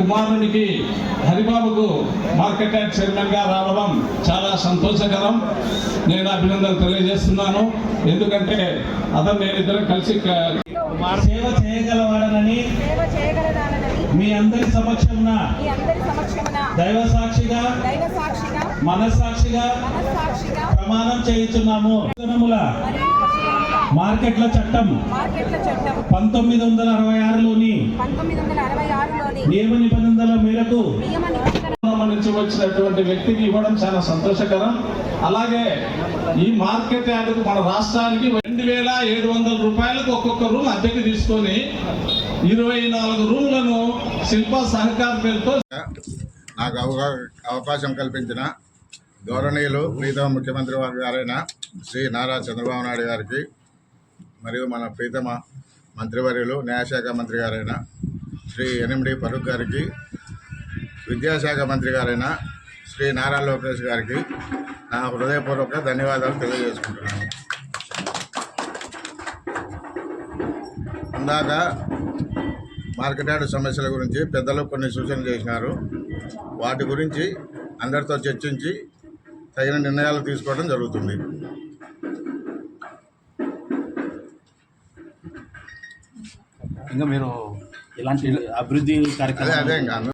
కుమారునికి హరిబాబుకు market yard చైర్మన్గా రావడం చాలా సంతోషకరం. నేను అభినందనలు తెలియజేస్తున్నాను. ఎందుకంటే అతను నేను ఇద్దరం కలిసి సేవ చేయగలవాడనని మీ అందరి సమక్షమున దైవ సాక్షిగా మనస్సాక్షిగా ప్రమాణం చేయుచున్నాము. మార్కెట్ల చట్టం పంతొమ్మిది వందల అరవై ఆరులోని నియమ నిబంధనల మేరకు నుంచి వచ్చినటువంటి వ్యక్తికి ఇవ్వడం చాలా సంతోషకరం. అలాగే ఈ మార్కెట్ యార్డుకు మన రాష్ట్రానికి రెండు వేల ఏడు వందల రూపాయలకు ఒక్కొక్క రూమ్ అద్దెకి తీసుకొని ఇరవై నాలుగు రూమ్లను శిల్ప సహకార పేరుతో నాకు అవగా అవకాశం కల్పించిన గౌరవనీయులు ప్రీతమ ముఖ్యమంత్రి వారి గారైన శ్రీ నారా చంద్రబాబు నాయుడు గారికి మరియు మన ప్రీతమ మంత్రివర్యులు న్యాయశాఖ మంత్రి గారైన శ్రీ ఎనిమిడి ఫరూక్ గారికి విద్యాశాఖ మంత్రి గారైన శ్రీ నారా లోకేష్ గారికి నా హృదయపూర్వక ధన్యవాదాలు తెలియజేసుకుంటున్నాను. ఇందాక మార్కెట్ సమస్యల గురించి పెద్దలు కొన్ని సూచనలు చేసినారు. వాటి గురించి అందరితో చర్చించి తగిన నిర్ణయాలు తీసుకోవడం జరుగుతుంది. ఇంకా మీరు ఎలాంటి అభివృద్ధి కార్యక్రమాలు